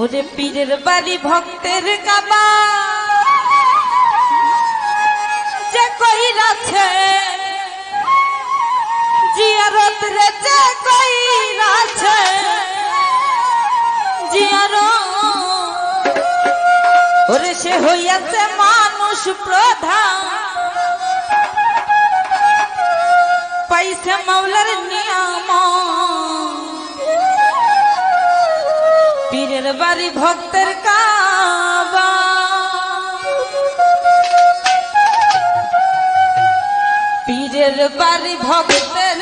ওরে পীরের বাড়ি ভক্তের কাবা। যে কইরাছে, জিয়ারত রে যে কইরাছে, জিয়ারত। ওরে সে হইয়াছে মানুষ প্রধান। পাইছে মাওলার নিয়াম পীরের বাড়ি ভক্তের কাবা। পীরের বাড়ি ভক্তের